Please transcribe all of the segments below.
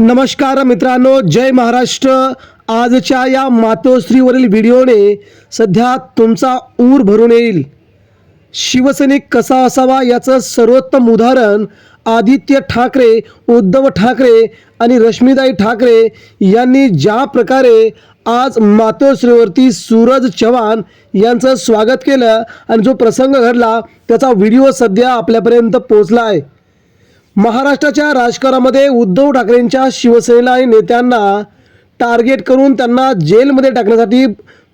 नमस्कार मित्रांनो जय महाराष्ट्र. आजच्या या मातोश्रीवरील व्हिडिओने सध्या तुमचा ऊर भरून येईल. शिवसैनिक कसा असावा याचं सर्वोत्तम उदाहरण आदित्य ठाकरे उद्धव ठाकरे आणि रश्मीदाई ठाकरे यांनी ज्या प्रकारे आज मातोश्रीवरती सूरज चव्हाण यांचं स्वागत केलं आणि जो प्रसंग घडला त्याचा व्हिडिओ सध्या आपल्यापर्यंत पोहोचला आहे. महाराष्ट्राच्या राजकारणामध्ये उद्धव ठाकरेंच्या शिवसेनेला आणि नेत्यांना टार्गेट करून त्यांना जेलमध्ये टाकण्यासाठी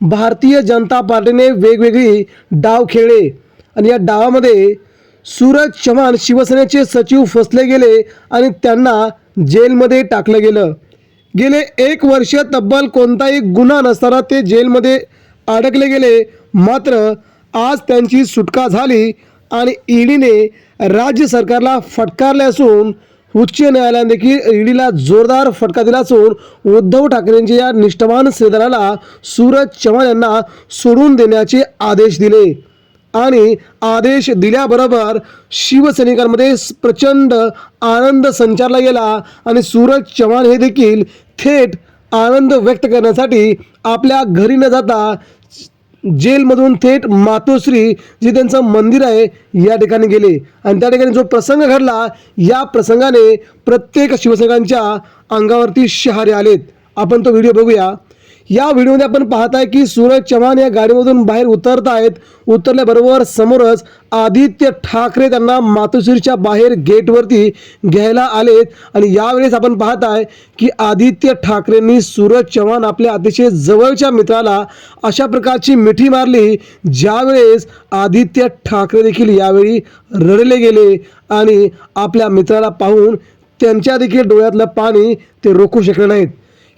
भारतीय जनता पार्टीने वेगवेगळी डाव खेळले. आणि या डावामध्ये सूरज चव्हाण शिवसेनेचे सचिव फसले गेले आणि त्यांना जेलमध्ये टाकलं गेलं. गेले एक वर्ष तब्बल कोणताही गुन्हा नसताना ते जेलमध्ये अडकले गेले. मात्र आज त्यांची सुटका झाली आणि ईडीने राज्य सरकारला फटकारले असून उच्च न्यायालयाने देखील ईडीला जोरदार फटका दिला असून उद्धव ठाकरेंच्या या निष्ठवान सेदाराला सूरज चव्हाण यांना सोडून देण्याचे आदेश दिले. आणि आदेश दिल्याबरोबर शिवसैनिकांमध्ये प्रचंड आनंद संचारला गेला आणि सूरज चव्हाण हे देखील थेट आनंद व्यक्त करण्यासाठी आपल्या घरी न जाता जेलमधून थेट मातोश्री जे त्यांचं मंदिर आहे या ठिकाणी गेले. आणि त्या ठिकाणी जो प्रसंग घडला या प्रसंगाने प्रत्येक शिवसैनिकांच्या अंगावरती शहारे आलेत. आपण तो व्हिडिओ बघूया. या व्हिडिओमध्ये आपण पाहताय की सूरज चव्हाण या गाडीमधून बाहेर उतरत आहेत. उतरल्याबरोबर समोरच आदित्य ठाकरे त्यांना मातोश्रीच्या बाहेर गेटवरती घ्यायला आलेत. आणि यावेळेस आपण पाहताय की आदित्य ठाकरेंनी सूरज चव्हाण आपल्या अतिशय जवळच्या मित्राला अशा प्रकारची मिठी मारली ज्यावेळेस आदित्य ठाकरे देखील यावेळी रडले गेले आणि आपल्या मित्राला पाहून त्यांच्या देखील डोळ्यातलं पाणी ते रोखू शकले नाहीत.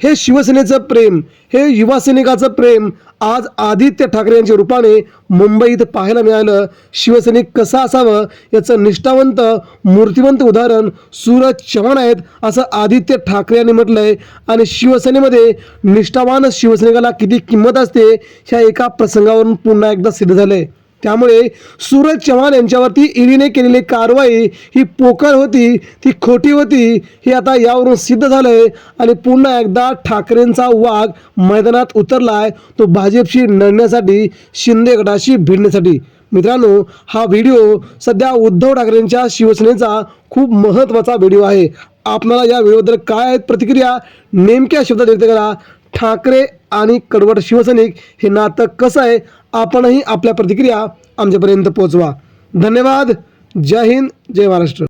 हे शिवसेनेचं प्रेम हे युवा सैनिकाचं प्रेम आज आदित्य ठाकरे यांच्या रूपाने मुंबईत पाहायला मिळालं. शिवसैनिक कसं असावं याचं निष्ठावंत मूर्तिवंत उदाहरण सूरज चव्हाण आहेत असं आदित्य ठाकरे यांनी म्हटलंय. आणि शिवसेनेमध्ये निष्ठावान शिवसैनिकाला किती किंमत असते ह्या एका प्रसंगावरून पुन्हा एकदा सिद्ध झालंय. त्यामुळे सूरज चव्हाण यांच्यावरती ईडीने केलेली कारवाई ही पोकळ होती ती खोटी होती हे आता यावरून सिद्ध झालं आहे आणि पुन्हा एकदा ठाकरेंचा वाघ मैदानात उतरला आहे तो भाजपशी लढण्यासाठी शिंदे गटाशी भिडण्यासाठी. मित्रांनो हा व्हिडिओ सध्या उद्धव ठाकरेंच्या शिवसेनेचा खूप महत्त्वाचा व्हिडिओ आहे. आपणाला या व्हिडिओबद्दल काय आहेत प्रतिक्रिया नेमक्या शब्दात व्यक्त करा. ठाकरे आणि कडवट शिवसैनिक हे नातं कसं आहे आपणही आपल्या प्रतिक्रिया आमच्यापर्यंत पोहोचवा धन्यवाद. जय हिंद. जय महाराष्ट्र.